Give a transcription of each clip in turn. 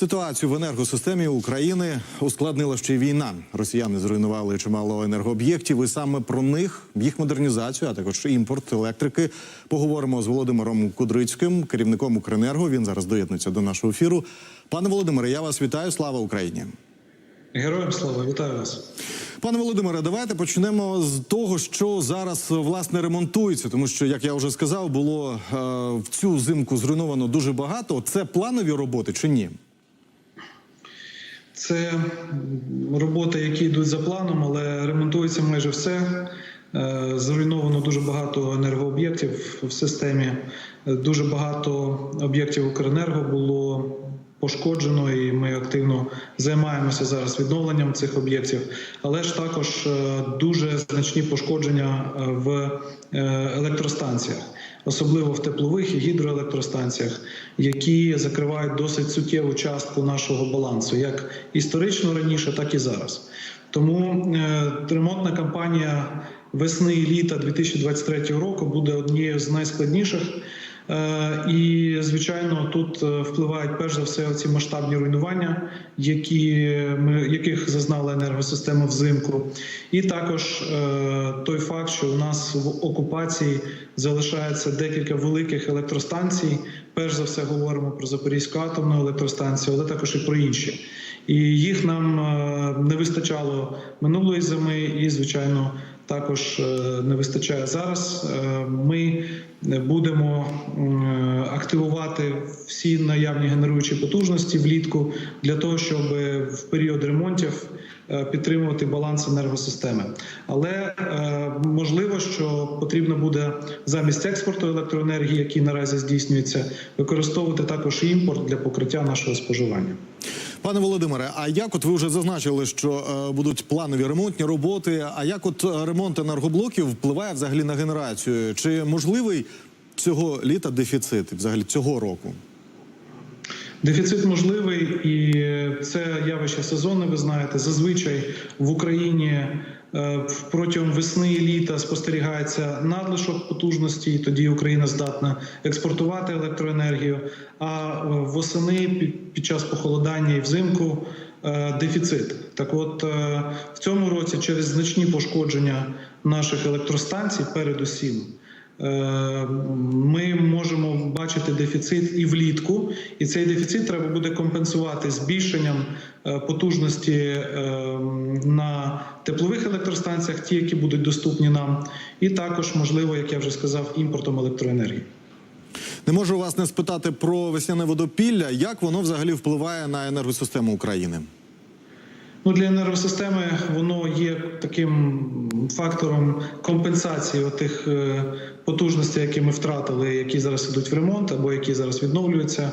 Ситуацію в енергосистемі України ускладнила ще й війна. Росіяни зруйнували чимало енергооб'єктів, і саме про них, їх модернізацію, а також імпорт електрики. Поговоримо з Володимиром Кудрицьким, керівником Укренерго. Він зараз доєднується до нашого ефіру. Пане Володимире, я вас вітаю. Слава Україні! Героям слава, вітаю вас. Пане Володимире, давайте почнемо з того, що зараз власне ремонтується, тому що, як я вже сказав, було е, в цю зимку зруйновано дуже багато. Це планові роботи чи ні? Це роботи, які йдуть за планом, але ремонтується майже все. Е, Зруйновано дуже багато енергооб'єктів в системі. Е, Дуже багато об'єктів Укренерго було пошкоджено, і ми активно займаємося зараз відновленням цих об'єктів. Але ж також е, дуже значні пошкодження е, в е, електростанціях. Особливо в теплових і гідроелектростанціях, які закривають досить суттєву частку нашого балансу, як історично раніше, так і зараз. Тому ремонтна кампанія весни і літа 2023 року буде однією з найскладніших. І, звичайно, тут е, впливають перш за все ці масштабні руйнування, які ми яких зазнала енергосистема взимку, і також е, той факт, що у нас в окупації залишається декілька великих електростанцій. Перш за все говоримо про Запорізьку атомну електростанцію, але також і про інші. І їх нам е, не вистачало минулої зими, і звичайно також е, не вистачає зараз. Е, Ми будемо активувати всі наявні генеруючі потужності влітку для того, щоб в період ремонтів е, підтримувати баланс енергосистеми. Але можливо, що потрібно буде замість експорту електроенергії, який наразі здійснюється, використовувати також імпорт для покриття нашого споживання. Пане Володимире, а як от ви вже зазначили, що е, будуть планові ремонтні роботи? А як от е, ремонт енергоблоків впливає взагалі на генерацію? Чи можливий цього літа дефіцит взагалі цього року? Дефіцит можливий, і це явище сезонне. Ви знаєте, зазвичай в Україні протягом весни і літа спостерігається надлишок потужності, і тоді Україна здатна експортувати електроенергію. А е, восени під- час похолодання і взимку е, дефіцит. Так, от е, в цьому році через значні пошкодження наших електростанцій, передусім. Е, Ми можемо бачити дефіцит і влітку, і цей дефіцит треба буде компенсувати збільшенням е, потужності е, на теплових електростанціях, ті, які будуть доступні нам, і також можливо, як я вже сказав, імпортом електроенергії. Не можу вас не спитати про весняне водопілля. Як воно взагалі впливає на енергосистему України? Ну, для енергосистеми воно є таким фактором компенсації тих потужностей, які ми втратили, які зараз ідуть в ремонт або які зараз відновлюються.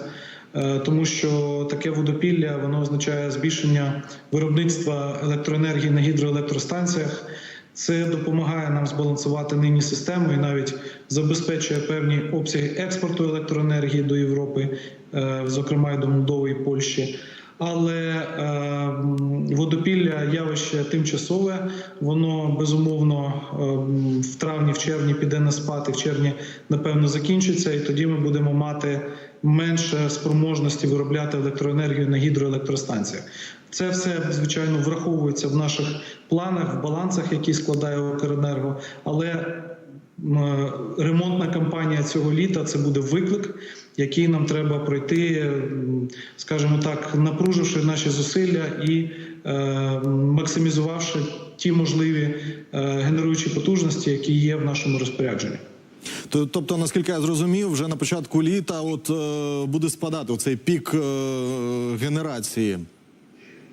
Е, Тому що таке водопілля воно означає збільшення виробництва електроенергії на гідроелектростанціях. Це допомагає нам збалансувати нині систему і навіть забезпечує певні обсяги експорту електроенергії до Європи, е, зокрема і до Молдови і Польщі. Але е, водопілля явище тимчасове, воно безумовно е, в травні, в червні піде на спад, і в червні напевно закінчиться, і тоді ми будемо мати менше спроможності виробляти електроенергію на гідроелектростанціях. Це все звичайно враховується в наших планах, в балансах, які складає Укренерго. Але ремонтна кампанія цього літа це буде виклик, який нам треба пройти, скажімо так, напруживши наші зусилля і е, максимізувавши ті можливі е, генеруючі потужності, які є в нашому розпорядженні. Тобто, наскільки я зрозумів, вже на початку літа от е, буде спадати оцей пік е, генерації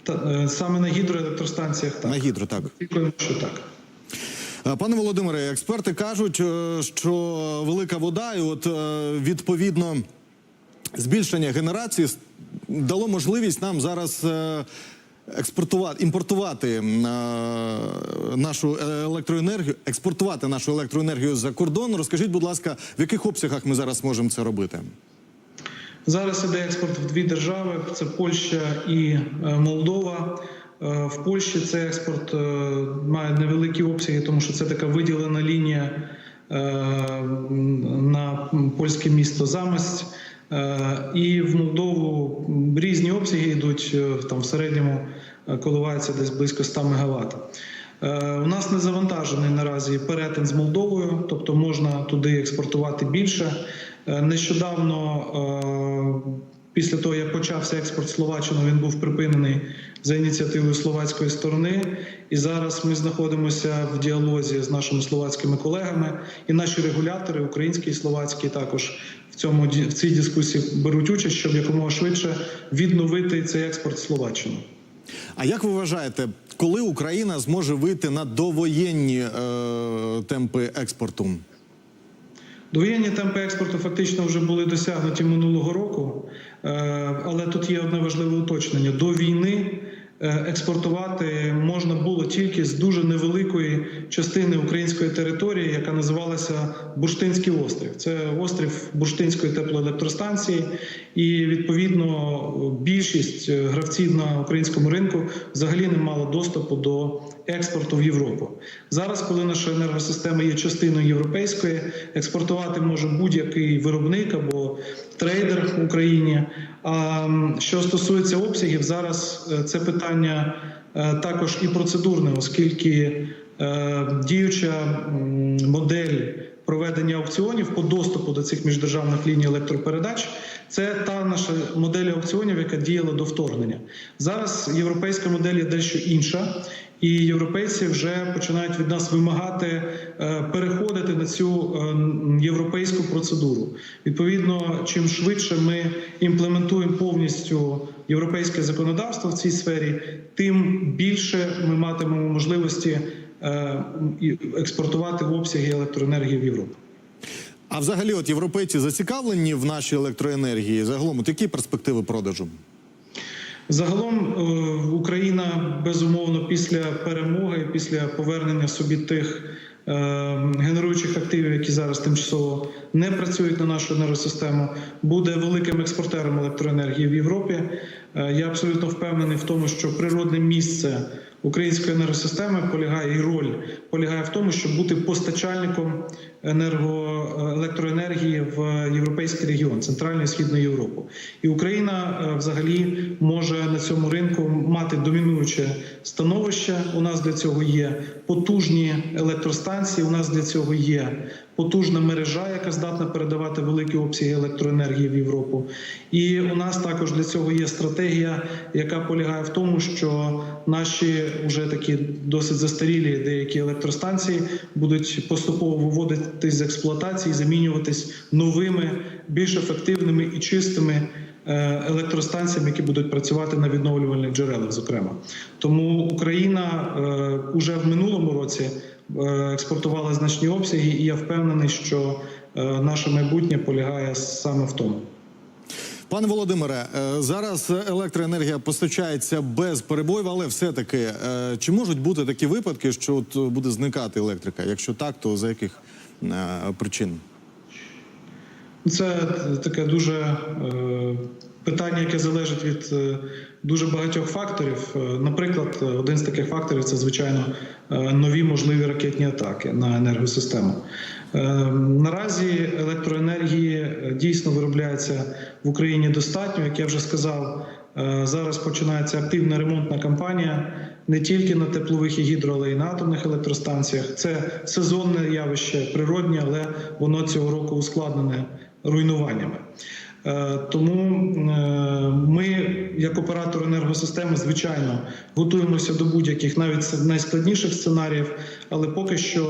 Та е, саме на гідроелектростанціях так на гідро. Так Очікуємо, що так. Е, пане Володимире, експерти кажуть, е, що велика вода, і от е, відповідно збільшення генерації дало можливість нам зараз. Експортувати, імпортувати нашу електроенергію, експортувати нашу електроенергію за кордон. Розкажіть, будь ласка, в яких обсягах ми зараз можемо це робити? Зараз іде експорт в дві держави: це Польща і Молдова. Е, В Польщі цей експорт е, має невеликі обсяги, тому що це така виділена лінія е, на польське місто Замость. І в Молдову різні обсяги йдуть там в середньому коливається десь близько 100 МВт. У нас не завантажений наразі перетин з Молдовою, тобто можна туди експортувати більше. Нещодавно, після того як почався експорт Словаччину, він був припинений за ініціативою словацької сторони. І зараз ми знаходимося в діалозі з нашими словацькими колегами, і наші регулятори, українські і словацькі, також в цьому в цій дискусії беруть участь, щоб якомога швидше відновити цей експорт в Словаччину. А як ви вважаєте, коли Україна зможе вийти на довоєнні е, темпи експорту? Довоєнні темпи експорту фактично вже були досягнуті минулого року, Е, але тут є одне важливе уточнення: до війни експортувати можна було тільки з дуже невеликої частини української території, яка називалася Бурштинський острів. Це острів Бурштинської теплоелектростанції, і відповідно більшість е, гравців на українському ринку взагалі не мала доступу до експорту в Європу. Зараз, коли наша енергосистема є частиною європейської, експортувати може будь-який виробник або трейдер в Україні. А що стосується обсягів, зараз е, це питання е, також і процедурне, оскільки е, діюча модель проведення аукціонів по доступу до цих міждержавних ліній електропередач. Це та наша модель аукціонів, яка діяла до вторгнення. Зараз європейська модель є дещо інша, і європейці вже починають від нас вимагати е, переходити на цю е, європейську процедуру. Відповідно, чим швидше ми імплементуємо повністю європейське законодавство в цій сфері, тим більше ми матимемо можливості е, експортувати обсяги електроенергії в Європу. А взагалі, от європейці зацікавлені в нашій електроенергії. Загалом, от які перспективи продажу? Загалом е, Україна безумовно після перемоги, після повернення собі тих е, генеруючих активів, які зараз тимчасово не працюють на нашу енергосистему, буде великим експортером електроенергії в Європі. Е, Я абсолютно впевнений в тому, що природне місце української енергосистеми полягає і роль полягає в тому, щоб бути постачальником енерго електроенергії в європейський регіон Центральної і Східної Європи. І Україна е, взагалі може на цьому ринку мати домінуюче становище. У нас для цього є потужні електростанції. У нас для цього є потужна мережа, яка здатна передавати великі обсяги електроенергії в Європу. І у нас також для цього є стратегія, яка полягає в тому, що наші вже такі досить застарілі деякі електростанції будуть поступово з експлуатації, замінюватись новими, більш ефективними і чистими. е, Електростанціями, які будуть працювати на відновлювальних джерелах, зокрема, тому Україна вже уже в минулому році е, експортувала значні обсяги, і я впевнений, що е, наше майбутнє полягає саме в тому. Пане Володимире, е, зараз електроенергія постачається без перебоїв, але все-таки е, чи можуть бути такі випадки, що от буде зникати електрика? Якщо так, то за яких е, причин? Це таке дуже питання, яке залежить від дуже багатьох факторів. Наприклад, один з таких факторів це звичайно нові можливі ракетні атаки на енергосистему. Е, Наразі електроенергії е, дійсно виробляється в Україні достатньо. Як я вже сказав, е, зараз починається активна ремонтна кампанія не тільки на теплових і гідро, але й на атомних електростанціях. Це сезонне явище, природнє, але воно цього року ускладнене руйнуваннями. Тому як оператор енергосистеми, звичайно, готуємося до будь-яких навіть найскладніших сценаріїв. Але поки що,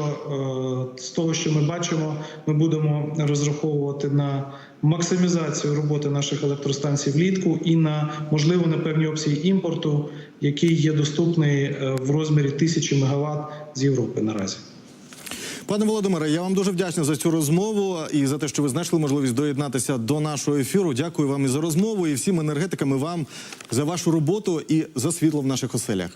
е, з того, що ми бачимо, ми будемо розраховувати на максимізацію роботи наших електростанцій влітку і на можливо на певні обсяги імпорту, який є доступний е, в розмірі тисячі мегаватт з Європи наразі. Пане Володимире, я вам дуже вдячний за цю розмову і за те, що ви знайшли можливість доєднатися до нашого ефіру. Дякую вам і за розмову, і всім енергетикам і вам за вашу роботу і за світло в наших оселях.